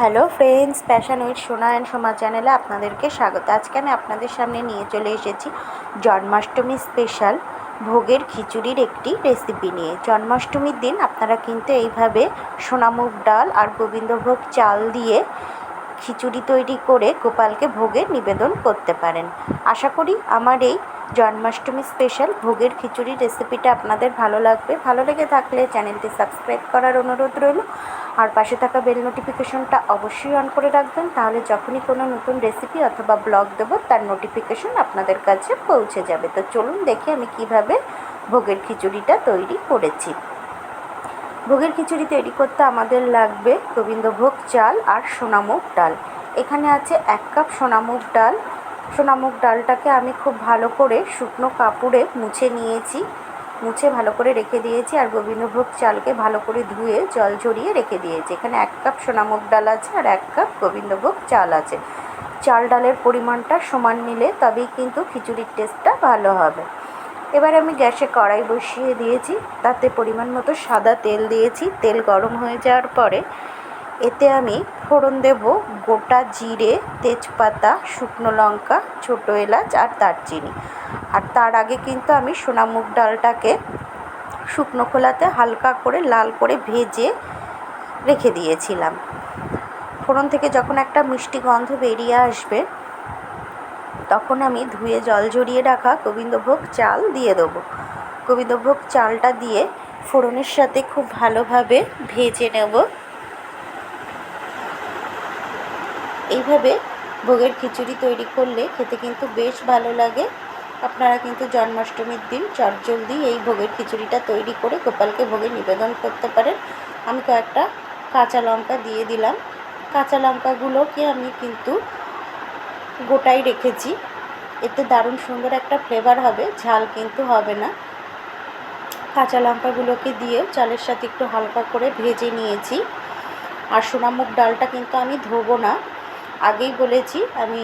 Hello friends passion with Sona and Soma চ্যানেলে আপনাদেরকে স্বাগত। আজকে আমি আপনাদের সামনে নিয়ে চলে এসেছি জন্মাষ্টমী স্পেশাল ভোগের খিচুড়ির একটি রেসিপি নিয়ে। জন্মাষ্টমীর দিন আপনারা কিন্তু এইভাবে সোনামুগ ডাল আর গোবিন্দভোগ চাল দিয়ে খিচুড়ি তৈরি করে গোপালকে ভোগের নিবেদন করতে পারেন। আশা করি আমার এই জন্মাষ্টমী স্পেশাল ভোগের খিচুড়ির রেসিপিটা আপনাদের ভালো লাগবে। ভালো লেগে থাকলে চ্যানেলটি সাবস্ক্রাইব করার অনুরোধ রইল। আর পাশে থাকা বেল নোটিফিকেশনটা অবশ্যই অন করে রাখবেন, তাহলে যখনই কোনো নতুন রেসিপি অথবা ব্লগ দেবো, তার নোটিফিকেশন আপনাদের কাছে পৌঁছে যাবে। তো চলুন দেখি আমি কীভাবে ভোগের খিচুড়িটা তৈরি করেছি। ভোগের খিচুড়ি তৈরি করতে আমাদের লাগবে গোবিন্দভোগ চাল আর সোনামুগ ডাল। এখানে আছে এক কাপ সোনামুগ ডাল। সোনামুগ ডালটাকে আমি খুব ভালো করে শুকনো কাপড়ে মুছে নিয়েছি। মুছে ভালো করে রেখে দিয়েছি আর গোবিন্দভোগ চালকে ভালো করে ধুয়ে জল ঝরিয়ে রেখে দিয়েছি। এখানে এক কাপ সোনামুগ ডাল আছে আর এক কাপ গোবিন্দভোগ চাল আছে। চাল ডালের পরিমাণটা সমান নিলে তবেই কিন্তু খিচুড়ির টেস্টটা ভালো হবে। এবার আমি গ্যাসে কড়াই বসিয়ে দিয়েছি। তাতে পরিমাণ মতো সাদা তেল দিয়েছি। তেল গরম হয়ে যাওয়ার পরে এতে আমি ফোড়ন দেব, গোটা জিরে, তেজপাতা, শুকনো লঙ্কা, ছোটো এলাচ আর দারচিনি। আর তার আগে কিন্তু আমি সোনামুগ ডালটাকে শুকনো খোলাতে হালকা করে লাল করে ভেজে রেখে দিয়েছিলাম। ফোড়ন থেকে যখন একটা মিষ্টি গন্ধ বেরিয়ে আসবে, তখন আমি ধুয়ে জল ঝরিয়ে রাখা গোবিন্দভোগ চাল দিয়ে দেবো। গোবিন্দভোগ চালটা দিয়ে ফোড়নের সাথে খুব ভালোভাবে ভেজে নেব। এইভাবে ভোগের খিচুড়ি তৈরি করলে খেতে কিন্তু বেশ ভালো লাগে। আপনারা কিন্তু জন্মাষ্টমীর দিন চটজলদি এই ভোগের খিচুড়িটা তৈরি করে গোপালকে ভোগে নিবেদন করতে পারেন। আমি কয়েকটা কাঁচা লঙ্কা দিয়ে দিলাম। কাঁচা লঙ্কাগুলোকে আমি কিন্তু গোটাই রেখেছি। এতে দারুণ সুন্দর একটা ফ্লেভার হবে, ঝাল কিন্তু হবে না। কাঁচা লঙ্কাগুলোকে দিয়ে চালের সাথে একটু হালকা করে ভেজে নিয়েছি। আর সোনামুগ ডালটা কিন্তু আমি ধোবো না। আগেই বলেছি, আমি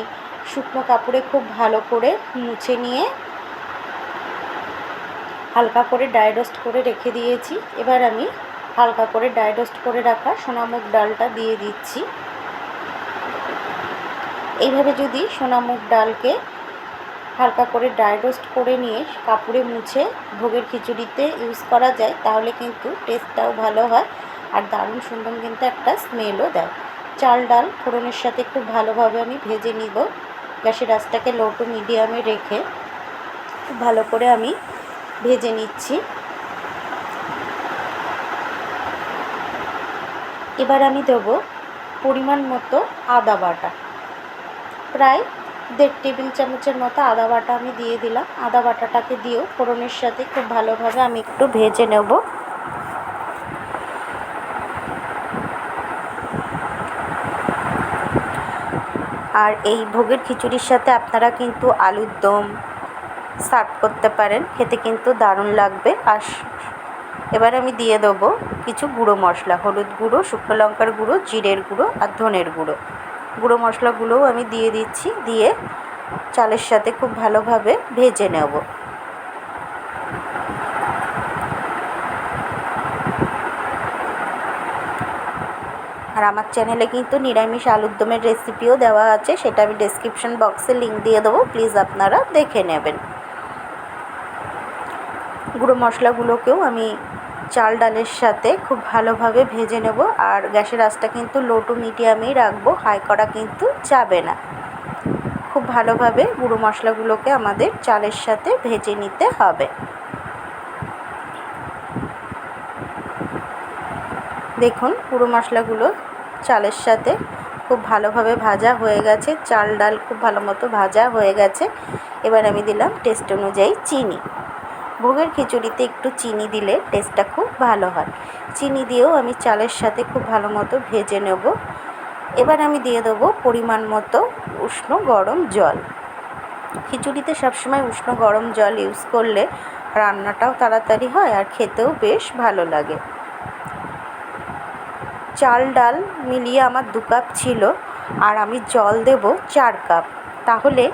শুকনো কাপড়ে খুব ভালো করে মুছে নিয়ে হালকা করে ড্রাই করে রেখে দিয়েছি। এবার আমি হালকা করে ড্রাই করে রাখা সোনামুগ ডালটা দিয়ে দিচ্ছি। এইভাবে যদি সোনামুগ ডালকে হালকা করে ড্রাই করে নিয়ে কাপড়ে মুছে ভোগের খিচুড়িতে ইউজ করা যায়, তাহলে কিন্তু টেস্টটাও ভালো হয়, আর দারুণ সুন্দর কিন্তু একটা স্মেলও দেয়। চাল ডাল ফোড়নের সাথে খুব ভালোভাবে আমি ভেজে নিব। গ্যাসের আঁচটাকে লো টু মিডিয়ামে রেখে খুব ভালো করে আমি ভেজে নিচ্ছি। এবার আমি দেবো পরিমাণ মতো আদা বাটা। প্রায় দেড় টেবিল চামচের মতো আদা বাটা আমি দিয়ে দিলাম। আদা বাটাটাকে দিয়েও ফোড়নের সাথে খুব ভালোভাবে আমি একটু ভেজে নেব। আর এই ভোগের খিচুড়ির সাথে আপনারা কিন্তু আলুর দম সার্ভ করতে পারেন। খেতে কিন্তু দারুণ লাগবে। আর এবার আমি দিয়ে দেবো কিছু গুঁড়ো মশলা, হলুদ গুঁড়ো, শুকনো লঙ্কার গুঁড়ো, জিরের গুঁড়ো আর ধনের গুঁড়ো। গুঁড়ো মশলাগুলোও আমি দিয়ে দিচ্ছি, দিয়ে চালের সাথে খুব ভালোভাবে ভেজে নেব। আর আমার চ্যানেলে কিন্তু নিরামিষ আলুর দমের রেসিপিও দেওয়া আছে, সেটা আমি ডেসক্রিপশন বক্সে লিঙ্ক দিয়ে দেবো প্লিজ আপনারা দেখে নেবেন। গুঁড়ো মশলাগুলোকেও আমি চাল ডালের সাথে খুব ভালোভাবে ভেজে নেব, আর গ্যাসের আঁচটা কিন্তু লো টু মিডিয়ামেই রাখব হাই করা কিন্তু যাবে না। খুব ভালোভাবে গুঁড়ো মশলাগুলোকে আমাদের চালের সাথে ভেজে নিতে হবে। দেখুন গুঁড়ো মশলাগুলো চালের সাথে খুব ভালোভাবে ভাজা হয়ে গেছে। চাল ডাল খুব ভালো মতো ভাজা হয়ে গেছে। এবার আমি দিলাম টেস্ট অনুযায়ী চিনি। ভোগের খিচুড়িতে একটু চিনি দিলে টেস্টটা খুব ভালো হয়। চিনি দিয়েও আমি চালের সাথে খুব ভালো মতো ভেজে নেব। এবার আমি দিয়ে দেবো পরিমাণ মতো উষ্ণ গরম জল। খিচুড়িতে সবসময় উষ্ণ গরম জল ইউজ করলে রান্নাটাও তাড়াতাড়ি হয় আর খেতেও বেশ ভালো লাগে। চাল ডাল মিলিয়ে আমার দু কাপ ছিল আর আমি জল দেব চার কাপ। তাহলে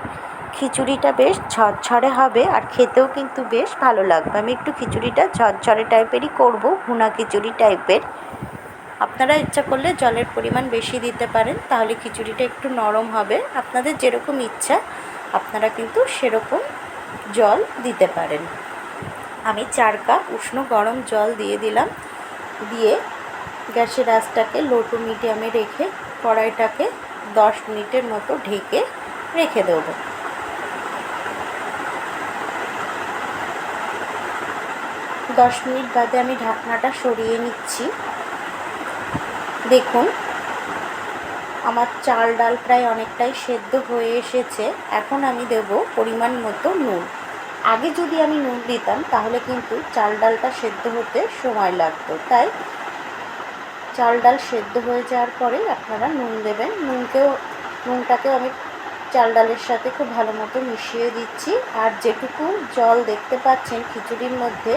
খিচুড়িটা বেশ ঝরঝরে হবে আর খেতেও কিন্তু বেশ ভালো লাগবে। আমি একটু খিচুড়িটা ঝরঝরে টাইপেরই করব, ভুনা খিচুড়ি টাইপের। আপনারা ইচ্ছা করলে জলের পরিমাণ বেশি দিতে পারেন, তাহলে খিচুড়িটা একটু নরম হবে। আপনাদের যেরকম ইচ্ছা, আপনারা কিন্তু সেরকম জল দিতে পারেন। আমি চার কাপ উষ্ণ গরম জল দিয়ে দিলাম, দিয়ে গ্যাসের আঁচটাকে লো টু মিডিয়ামে রেখে কড়াইটাকে দশ মিনিটের মতো ঢেকে রেখে দেবো। দশ মিনিট বাদে আমি ঢাকনাটা সরিয়ে নিচ্ছি। দেখুন, আমার চাল ডাল প্রায় অনেকটাই সেদ্ধ হয়ে এসেছে। এখন আমি দেব পরিমাণ মতো নুন। আগে যদি আমি নুন দিতাম, তাহলে কিন্তু চাল ডালটা সেদ্ধ হতে সময় লাগতো। তাই চাল ডাল সেদ্ধ হয়ে যাওয়ার পরে আপনারা নুন দেবেন। নুনকেও, নুনটাকেও আমি চাল ডালের সাথে খুব ভালো মতো মিশিয়ে দিচ্ছি। আর যেটুকু জল দেখতে পাচ্ছেন খিচুড়ির মধ্যে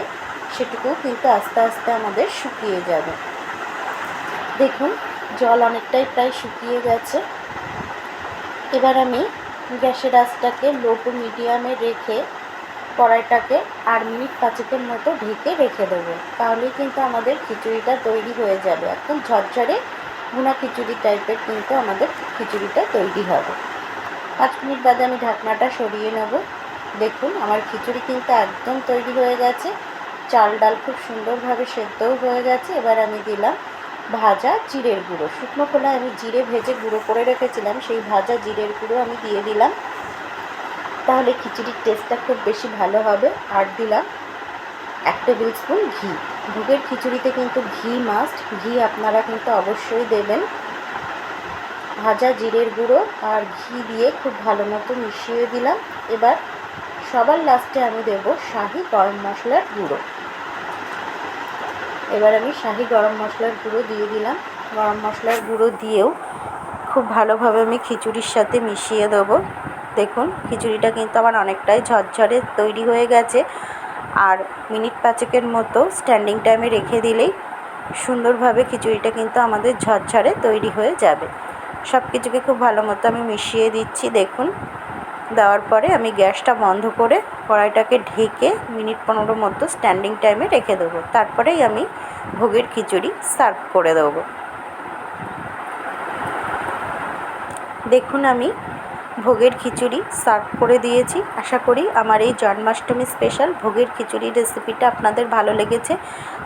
সেটুকু কিন্তু আস্তে আস্তে আমাদের শুকিয়ে যাবে। দেখুন, জল অনেকটাই প্রায় শুকিয়ে গেছে। এবার আমি গ্যাসের আঁচটাকে লো টু মিডিয়ামে রেখে কড়াইটাকে আট মিনিট পাঁচেকের মতো ঢেকে রেখে দেবো। তাহলেই কিন্তু আমাদের খিচুড়িটা তৈরি হয়ে যাবে। একদম ঝরঝরে ভুনা খিচুড়ি টাইপের কিন্তু আমাদের খিচুড়িটা তৈরি হবে। পাঁচ মিনিট বাদে আমি ঢাকনাটা সরিয়ে নেব। দেখুন, আমার খিচুড়ি কিন্তু একদম তৈরি হয়ে গেছে। চাল ডাল খুব সুন্দরভাবে সেদ্ধও হয়ে গেছে। এবার আমি দিলাম ভাজা জিরের গুঁড়ো। শুকনো খোলায় আমি জিরে ভেজে গুঁড়ো করে রেখেছিলাম। সেই ভাজা জিরের গুঁড়ো আমি দিয়ে দিলাম। তাহলে খিচুড়ির টেস্টটা খুব বেশি ভালো হবে। আর দিলাম এক টেবিল স্পুন ঘি। ভোগের খিচুড়িতে কিন্তু ঘি মাস্ট ঘি আপনারা কিন্তু অবশ্যই দেবেন। ভাজা জিরের গুঁড়ো আর ঘি দিয়ে খুব ভালো মতো মিশিয়ে দিলাম। এবার সবার লাস্টে আমি দেব শাহি গরম মশলার গুঁড়ো। এবার আমি শাহি গরম মশলার গুঁড়ো দিয়ে দিলাম। গরম মশলার গুঁড়ো দিয়েও খুব ভালোভাবে আমি খিচুড়ির সাথে মিশিয়ে দেবো। দেখুন, খিচুড়িটা কিন্তু আমার অনেকটাই ঝরঝরে তৈরি হয়ে গেছে। আর মিনিট পাঁচেকের মতো স্ট্যান্ডিং টাইমে রেখে দিলেই সুন্দরভাবে খিচুড়িটা কিন্তু আমাদের ঝরঝরে তৈরি হয়ে যাবে। সব কিছুকে খুব ভালো মতো আমি মিশিয়ে দিচ্ছি, দেখুন। দেওয়ার পরে আমি গ্যাসটা বন্ধ করে কড়াইটাকে ঢেকে মিনিট পনেরো মতো স্ট্যান্ডিং টাইমে রেখে দেবো। তারপরেই আমি ভোগের খিচুড়ি সার্ভ করে দেবো। দেখুন আমি ভোগের খিচুড়ি সার্ভ করে দিয়েছি। আশা করি আমার এই জন্মাষ্টমী স্পেশাল ভোগের খিচুড়ি রেসিপিটা আপনাদের ভালো লেগেছে।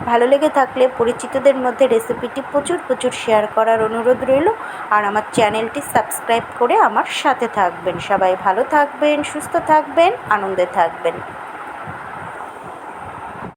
ভালো লেগে থাকলে পরিচিতদের মধ্যে রেসিপিটি প্রচুর প্রচুর শেয়ার করার অনুরোধ রইল। আর আমার চ্যানেলটি সাবস্ক্রাইব করে আমার সাথে থাকবেন। সবাই ভালো থাকবেন, সুস্থ থাকবেন, আনন্দে থাকবেন।